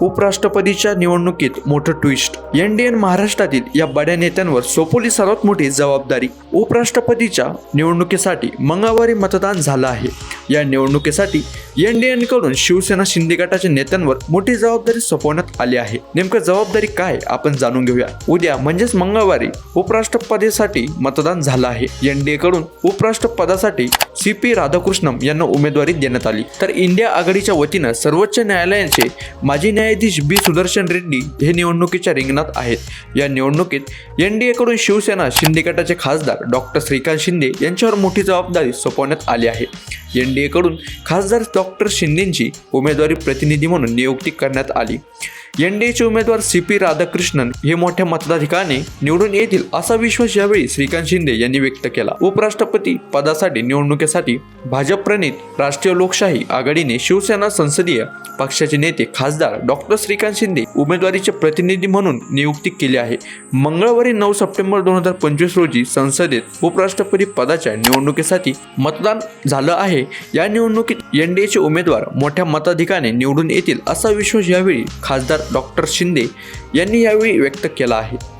उपराष्ट्रपतीच्या निवडणुकीत मोठं twist NDN महाराष्ट्रातील या बड्या नेत्यांवर सोपवली सर्वात मोठी जबाबदारी. उपराष्ट्रपतीच्या निवडणुकीसाठी मंगळवारी मतदान झालं आहे. या निवडणुकीसाठी एनडीएनकडून शिवसेना शिंदे गटाच्या नेत्यांवर मोठी जबाबदारी सोपवण्यात आली आहे. नेमकं जबाबदारी काय आपण जाणून घेऊया. उद्या म्हणजेच मंगळवारी उपराष्ट्रपतीसाठी मतदान झालं आहे. एनडीए कडून उपराष्ट्रपदासाठी सी पी राधाकृष्णम यांना उमेदवारी देण्यात आली. तर इंडिया आघाडीच्या वतीनं सर्वोच्च न्यायालयाचे माजी न्यायाधीश बी सुदर्शन रेड्डी हे निवडणुकीच्या रिंगणात आहेत. या निवडणुकीत एनडीए कडून शिवसेना शिंदे गटाचे खासदार डॉक्टर श्रीकांत शिंदे यांच्यावर मोठी जबाबदारी सोपवण्यात आली आहे. एनडीए कडून खासदार डॉक्टर शिंदेंची उमेदवारी प्रतिनिधी म्हणून नियुक्ती करण्यात आली. एनडीएचे उमेदवार सी पी राधाकृष्णन हे मोठ्या मताधिकाने निवडून येतील असा विश्वास यावेळी श्रीकांत शिंदे यांनी व्यक्त केला. उपराष्ट्रपती पदासाठी निवडणुकीसाठी भाजप प्रणित राष्ट्रीय लोकशाही आघाडीने शिवसेना संसदीय पक्षाचे नेते खासदार डॉक्टर श्रीकांत शिंदे उमेदवारीचे प्रतिनिधी म्हणून नियुक्ती केली आहे. मंगळवारी नऊ सप्टेंबर दोन हजार पंचवीस रोजी संसदेत उपराष्ट्रपती पदाच्या निवडणुकीसाठी मतदान झालं आहे. या निवडणुकीत एनडीएचे उमेदवार मोठ्या मताधिकाने निवडून येतील असा विश्वास यावेळी खासदार डॉक्टर शिंदे यांनी यावेळी व्यक्त केला आहे.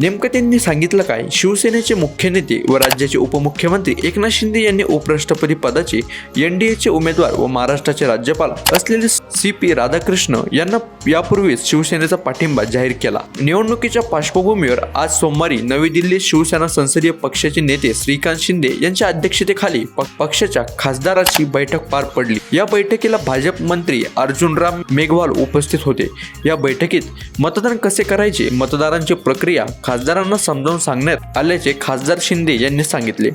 नेमकं त्यांनी सांगितलं काय? शिवसेनेचे मुख्य नेते व राज्याचे उपमुख्यमंत्री एकनाथ शिंदे यांनी उपराष्ट्रपती पदाचे एन डी एचे उमेदवार व महाराष्ट्राचे राज्यपाल असलेले सी पी राधाकृष्ण यांना यापूर्वीच शिवसेनेचा पाठिंबा जाहीर केला. निवडणुकीच्या पार्श्वभूमीवर आज सोमवारी नवी दिल्लीत शिवसेना संसदीय पक्षाचे नेते श्रीकांत शिंदे यांच्या अध्यक्षतेखाली पक्षाच्या खासदाराची बैठक पार पडली. या बैठकीला भाजप मंत्री अर्जुनराम मेघवाल उपस्थित होते. या बैठकीत मतदान कसे करायचे? मतदारांची प्रक्रिया खासदारांना समजावून सांगण्यात आल्याचे खासदार शिंदे यांनी सांगितले.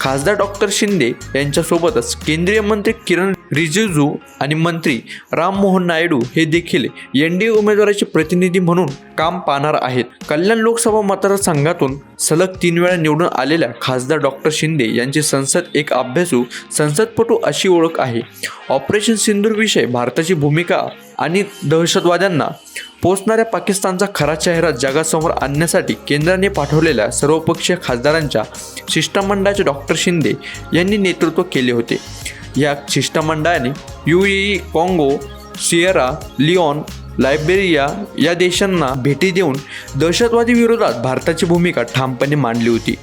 खासदार डॉक्टर शिंदे यांच्यासोबतच केंद्रीय मंत्री किरण रिजिजू आणि मंत्री राममोहन नायडू हे देखील एन डी ए उमेदवाराचे प्रतिनिधी म्हणून काम पाहणार आहेत. कल्याण लोकसभा मतदारसंघातून सलग तीन वेळा निवडून आलेल्या खासदार डॉक्टर शिंदे यांची संसद एक अभ्यासू संसदपटू अशी ओळख आहे. ऑपरेशन सिंदूर विषय भारताची भूमिका आणि दहशतवाद्यांना पोचणाऱ्या पाकिस्तानचा खरा चेहरा जगासमोर आणण्यासाठी केंद्राने पाठवलेल्या सर्वपक्षीय खासदारांच्या शिष्टमंडळाचे डॉक्टर शिंदे यांनी नेतृत्व केले होते. या शिष्टमंडळाने यू ई काँगो सियरा लिओन लायबेरिया या देशांना भेटी देऊन दहशतवादी विरोधात भारताची भूमिका ठामपणे मांडली होती.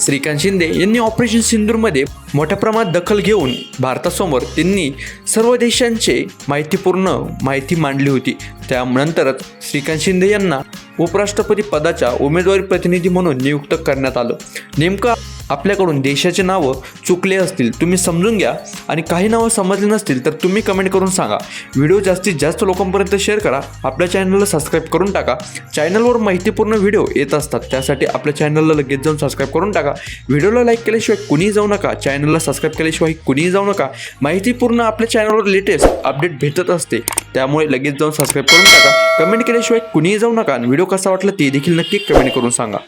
श्रीकांत शिंदे यांनी ऑपरेशन सिंदूरमध्ये मोठ्या प्रमाणात दखल घेऊन भारतासमोर त्यांनी सर्व देशांचे माहितीपूर्ण माहिती मांडली होती. त्यानंतरच श्रीकांत शिंदे यांना उपराष्ट्रपती पदाच्या उमेदवारी प्रतिनिधी म्हणून नियुक्त करण्यात आलं. नेमकं आपल्याकडून देशाचे नावं चुकले असतील तुम्ही समजून घ्या. आणि काही नावं समजली नसतील तर तुम्ही कमेंट करून सांगा. व्हिडिओ जास्तीत जास्त लोकांपर्यंत शेअर करा. आपल्या चॅनलला सबस्क्राईब करून टाका. चॅनलवर माहितीपूर्ण व्हिडिओ येत असतात त्यासाठी आपल्या चॅनलला लगेच जाऊन सबस्क्राईब करून टाका. व्हिडिओला लाईक केल्याशिवाय कुणीही जाऊ नका. चॅनलला सबस्क्राईब केल्याशिवाय कुणीही जाऊ नका. माहितीपूर्ण आपल्या चॅनलवर लेटेस्ट अपडेट भेटत असते. त्यामुळे लगेच जाऊन सबस्क्राईब करून टाका. कमेंट केल्याशिवाय कुणीही जाऊ नका. आणि व्हिडिओ कसा वाटला ते देखील नक्की कमेंट करून सांगा.